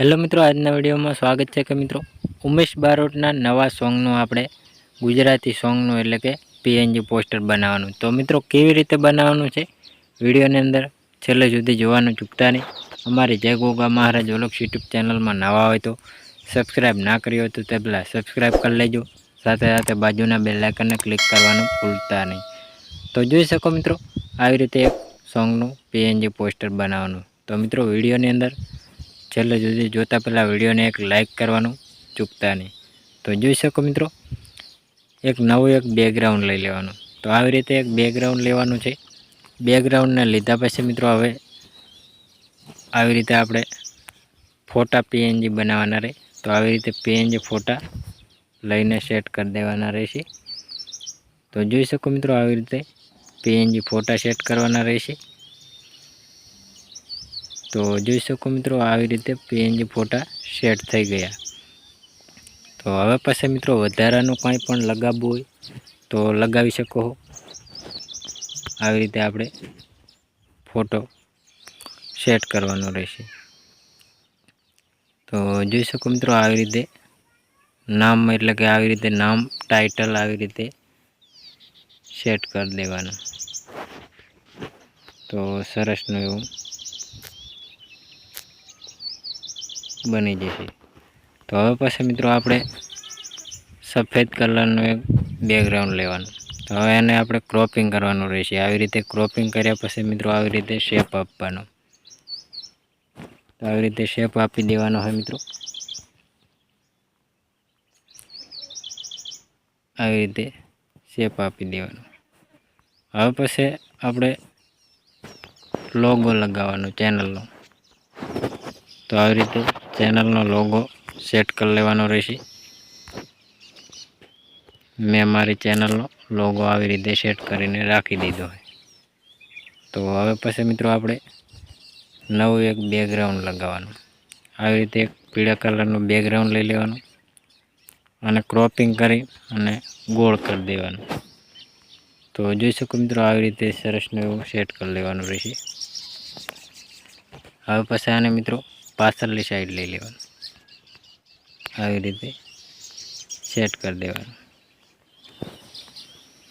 Hello મિત્રો, આજના વિડીયોમાં સ્વાગત છે કે મિત્રો, ઉમેશ બારોટના નવા સોંગનું આપણે ગુજરાતી સોંગનું એટલે કે પીએનજી પોસ્ટર બનાવવાનું. તો મિત્રો, કેવી રીતે બનાવવાનું છે? વિડીયોની અંદર છેલ્લે સુધી જોવાનું ચૂકતા નહીં. અમારી જય ગોગા મહારાજ ઓલક્ષ યુટ્યુબ ચેનલમાં નવા હોય તો સબસ્ક્રાઈબ ના કર્યો તો તે પહેલાં સબસ્ક્રાઈબ કરી લેજો. સાથે સાથે બાજુના બે લાઇકનને ક્લિક કરવાનું ભૂલતા નહીં. તો જોઈ શકો મિત્રો, આવી રીતે એક સોંગનું પીએનજી પોસ્ટર બનાવવાનું. તો મિત્રો, વિડીયોની અંદર છેલ્લે સુધી જોતા પહેલાં વિડીયોને એક લાઇક કરવાનું ચૂકતા નહીં. તો જોઈ શકો મિત્રો, એક નવું એક બેકગ્રાઉન્ડ લઈ લેવાનું. તો આવી રીતે એક બેકગ્રાઉન્ડ લેવાનું છે. બેકગ્રાઉન્ડને લીધા પછી મિત્રો હવે આવી રીતે આપણે ફોટા પીએનજી બનાવવાના રહે. તો આવી રીતે પીએનજી ફોટા લઈને સેટ કરી દેવાના રહેશે. તો જોઈ શકો મિત્રો, આવી રીતે પીએનજી ફોટા સેટ કરવાના રહેશે. તો જોઈ શકો મિત્રો આવી રીતે પીએનજી ફોટા સેટ થઈ ગયા. તો હવે પછી મિત્રો વધારાનું કંઈ પણ લગાવવું હોય તો લગાવી શકો આવી રીતે આપણે ફોટો સેટ કરવાનો રહેશે. તો જોઈ શકો મિત્રો આવી રીતે નામ એટલે કે આવી રીતે નામ ટાઇટલ આવી રીતે સેટ કરી દેવાનું. તો સરસનું એવું બની જશે. તો હવે પછી મિત્રો આપણે સફેદ કલરનું એક બેકગ્રાઉન્ડ લેવાનું. તો હવે એને આપણે ક્રોપિંગ કરવાનું રહેશે. આવી રીતે ક્રોપિંગ કર્યા પછી મિત્રો આવી રીતે શેપ આપવાનો. તો આવી રીતે શેપ આપી દેવાનો હોય મિત્રો. આવી રીતે શેપ આપી દેવાનો. હવે પછી આપણે લોગો લગાવવાનો ચેનલનો તો આવી રીતે ચેનલનો લોગો સેટ કરી લેવાનો રહેશે. મેં મારી ચેનલનો લોગો આવી રીતે સેટ કરીને રાખી દીધો હોય તો હવે પછી મિત્રો આપણે નવું એક બેકગ્રાઉન્ડ લગાવવાનું. આવી રીતે એક પીળા કલરનું બેકગ્રાઉન્ડ લઈ લેવાનું અને ક્રોપિંગ કરી અને ગોળ કરી દેવાનું. તો જોઈ શકો મિત્રો આવી રીતે સરસનું એવું સેટ કરી લેવાનું રહેશે. હવે પછી આને મિત્રો પાછળની સાઈડ લઈ લેવાનું. આવી રીતે સેટ કરી દેવાનું.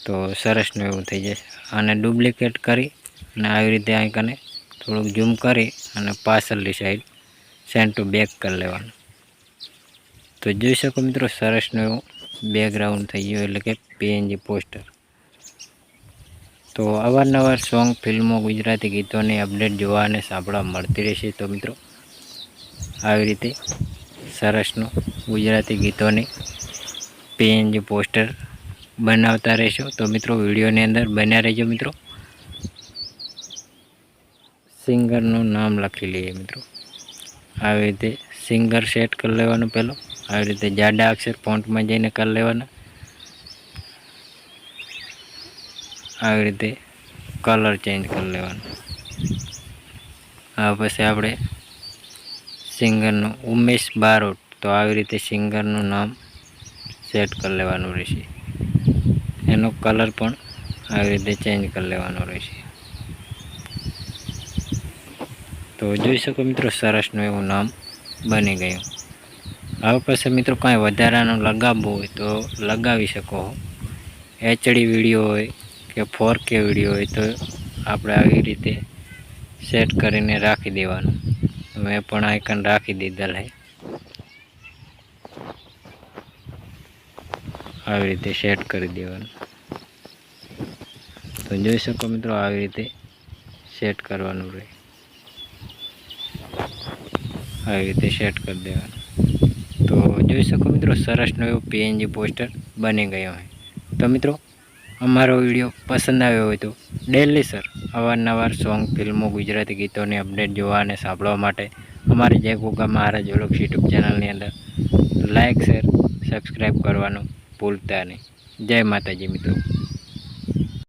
તો સરસનું એવું થઈ જશે. અને ડુપ્લિકેટ કરી અને આવી રીતે અહીં કને થોડુંક ઝૂમ કરી અને પાછળની સાઈડ સેન્ટ ટુ બેક કરી લેવાનું. તો જોઈ શકો મિત્રો સરસનું એવું બેકગ્રાઉન્ડ થઈ ગયું એટલે કે પીએનજી પોસ્ટર તો અવારનવાર સોંગ ફિલ્મો ગુજરાતી ગીતોની અપડેટ જોવા અને સાંભળવા મળતી રહેશે. તો મિત્રો આવી રીતે સરસનું ગુજરાતી ગીતોની પેન પોસ્ટર બનાવતા રહેશો. તો મિત્રો, વિડીયોની અંદર બન્યા રહેજો મિત્રો. સિંગરનું નામ લખી લઈએ મિત્રો. આવી રીતે સિંગર સેટ કરી લેવાનું પહેલો. આવી રીતે જાડા અક્ષર ફોન્ટમાં જઈને કરી લેવાના. આવી રીતે કલર ચેન્જ કરી લેવાનો. આ પછી આપણે સિંગરનું, ઉમેશ બારોટ. તો આવી રીતે સિંગરનું નામ સેટ કરી લેવાનું રહેશે. એનો કલર પણ આવી રીતે ચેન્જ કરી લેવાનો રહેશે. તો જોઈ શકો મિત્રો, સરસનું એવું નામ બની ગયું. હવે પછી મિત્રો કાંઈ વધારાનું લગાવવું હોય તો લગાવી શકો. એચડી વીડિયો હોય કે ફોર કે વીડિયો હોય તો આપણે આવી રીતે સેટ કરીને રાખી દેવાનું. મેં પણ આઇકન રાખી દીધેલ હે. આવી રીતે સેટ કરી દેવાનું. તો જોઈ શકો મિત્રો આવી રીતે સેટ કરવાનું રહે. આવી રીતે સેટ કરી દેવાનું. તો જોઈ શકો મિત્રો સરસનો એવો પીએનજી પોસ્ટર બની ગયો હોય તો મિત્રો અમારો વીડિયો પસંદ આવ્યો હોય તો ડેલી સર અવારનવાર સોંગ ફિલ્મો, ગુજરાતી ગીતોની અપડેટ જોવા અને સાંભળવા માટે અમારી જય ગોગા મહારાજ ઓળખ યુટ્યુબ ચેનલની અંદર. લાઇક શેર સબસ્ક્રાઈબ કરવાનું ભૂલતા નહીં. જય માતાજી મિત્રો.